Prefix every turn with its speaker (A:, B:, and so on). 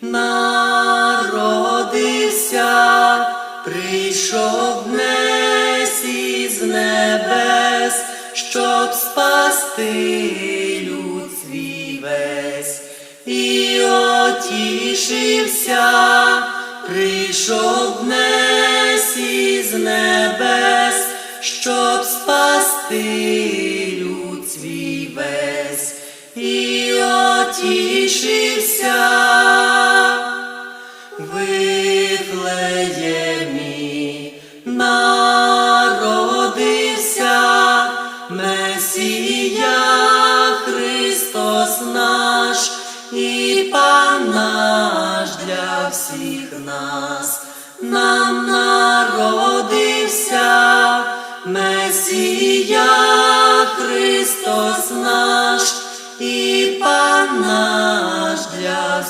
A: народився, прийшов днес із небес, щоб спасти люд свій весь, і отішився, прийшов днес із небес, щоб спасти люд свій весь, і отішився. Вифлеємі народився Месія Христос наш і Пан наш для всіх нас, нам народився Месія Христос наш і Пан наш для